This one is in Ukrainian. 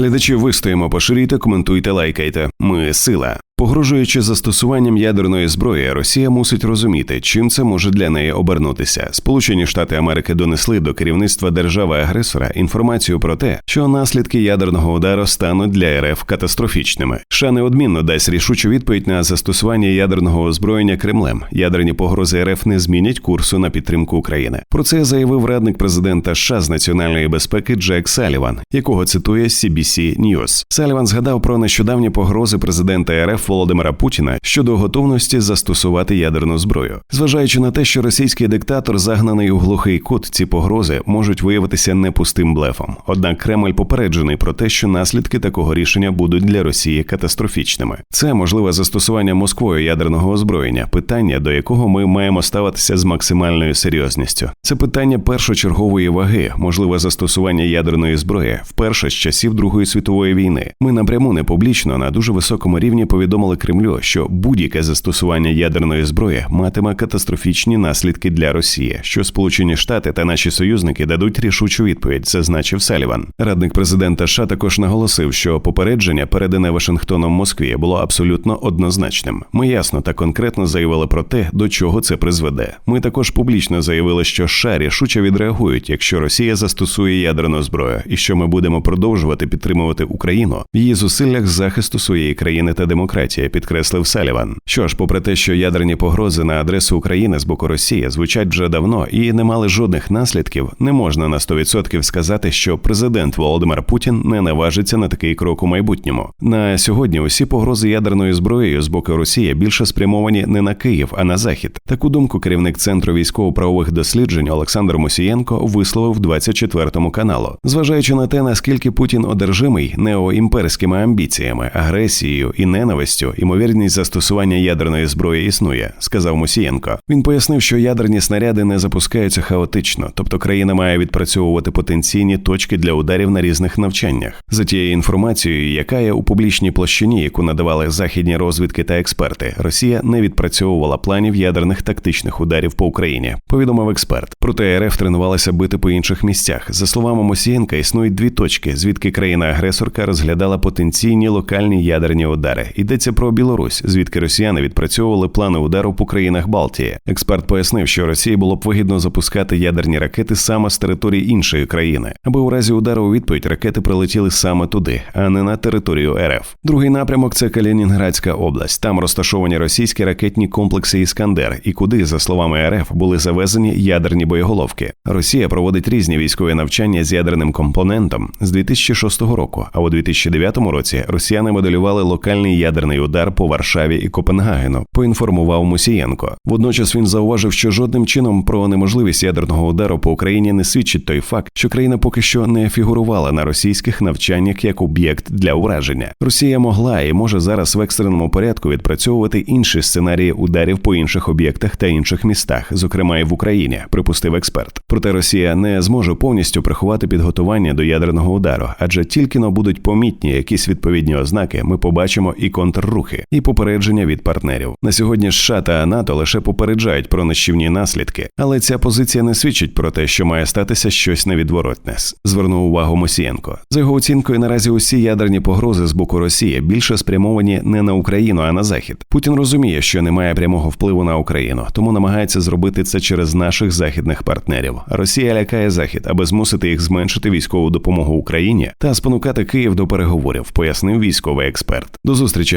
Глядачі вистоїмо, поширюйте, коментуйте, лайкайте. Ми сила. Погрожуючи застосуванням ядерної зброї, Росія мусить розуміти, чим це може для неї обернутися. Сполучені Штати Америки донесли до керівництва держави-агресора інформацію про те, що наслідки ядерного удару стануть для РФ катастрофічними. США неодмінно дасть рішучу відповідь на застосування ядерного озброєння Кремлем. Ядерні погрози РФ не змінять курсу на підтримку України. Про це заявив радник президента США з національної безпеки Джек Саліван, якого цитує CBC News. Саліван згадав про нещодавні погрози президента РФ. Володимира Путіна щодо готовності застосувати ядерну зброю, зважаючи на те, що російський диктатор загнаний у глухий кут, ці погрози можуть виявитися не пустим блефом. Однак Кремль попереджений про те, що наслідки такого рішення будуть для Росії катастрофічними. Це можливе застосування Москвою ядерного озброєння, питання до якого ми маємо ставитися з максимальною серйозністю. Це питання першочергової ваги, можливе застосування ядерної зброї вперше з часів Другої світової війни. Ми напряму не публічно на дуже високому рівні повідомляємо повідомили Кремлю, що будь-яке застосування ядерної зброї матиме катастрофічні наслідки для Росії, що Сполучені Штати та наші союзники дадуть рішучу відповідь, зазначив Саліван. Радник президента США також наголосив, що попередження, передане Вашингтоном Москві, було абсолютно однозначним. Ми ясно та конкретно заявили про те, до чого це призведе. Ми також публічно заявили, що США рішуче відреагують, якщо Росія застосує ядерну зброю, і що ми будемо продовжувати підтримувати Україну в її зусиллях захисту своєї країни та демократії демократія, підкреслив Саліван. Що ж, попри те, що ядерні погрози на адресу України з боку Росії звучать вже давно і не мали жодних наслідків, не можна на 100% сказати, що президент Володимир Путін не наважиться на такий крок у майбутньому. На сьогодні усі погрози ядерною зброєю з боку Росії більше спрямовані не на Київ, а на захід. Таку думку керівник центру військово-правових досліджень Олександр Мусієнко висловив 24-му каналу, зважаючи на те, наскільки Путін одержимий неоімперськими амбіціями, агресією і ненавистю можливістю, ймовірність застосування ядерної зброї існує, сказав Мусієнко. Він пояснив, що ядерні снаряди не запускаються хаотично, тобто країна має відпрацьовувати потенційні точки для ударів на різних навчаннях. За тією інформацією, яка є у публічній площині, яку надавали західні розвідки та експерти, Росія не відпрацьовувала планів ядерних тактичних ударів по Україні. Повідомив експерт. Проте РФ тренувалася бити по інших місцях. За словами Мосієнка, існують дві точки, звідки країна-агресорка розглядала потенційні локальні ядерні удари. Йдеться Йдеться про Білорусь, звідки росіяни відпрацьовували плани удару по країнах Балтії. Експерт пояснив, що Росії було б вигідно запускати ядерні ракети саме з території іншої країни, аби у разі удару у відповідь ракети прилетіли саме туди, а не на територію РФ. Другий напрямок це Калінінградська область. Там розташовані російські ракетні комплекси Іскандер, і куди, за словами РФ, були завезені ядерні боєголовки. Росія проводить різні військові навчання з ядерним компонентом з 2006 року. А у 2009 році росіяни моделювали локальний ядерний удар по Варшаві і Копенгагену, поінформував Мусієнко. Водночас він зауважив, що жодним чином про неможливість ядерного удару по Україні не свідчить той факт, що країна поки що не фігурувала на російських навчаннях як об'єкт для ураження. Росія могла і може зараз в екстреному порядку відпрацьовувати інші сценарії ударів по інших об'єктах та інших містах, зокрема і в Україні, припустив експерт. Проте Росія не зможе повністю приховати підготування до ядерного удару, адже тільки но будуть помітні якісь відповідні ознаки, ми побачимо і контр рухи і попередження від партнерів. На сьогодні США та НАТО лише попереджають про нищівні наслідки, але ця позиція не свідчить про те, що має статися щось невідворотне. Звернув увагу Мосієнко. За його оцінкою, наразі усі ядерні погрози з боку Росії більше спрямовані не на Україну, а на Захід. Путін розуміє, що немає прямого впливу на Україну, тому намагається зробити це через наших західних партнерів. Росія лякає Захід, аби змусити їх зменшити військову допомогу Україні та спонукати Київ до переговорів, пояснив військовий експерт. До зустрічі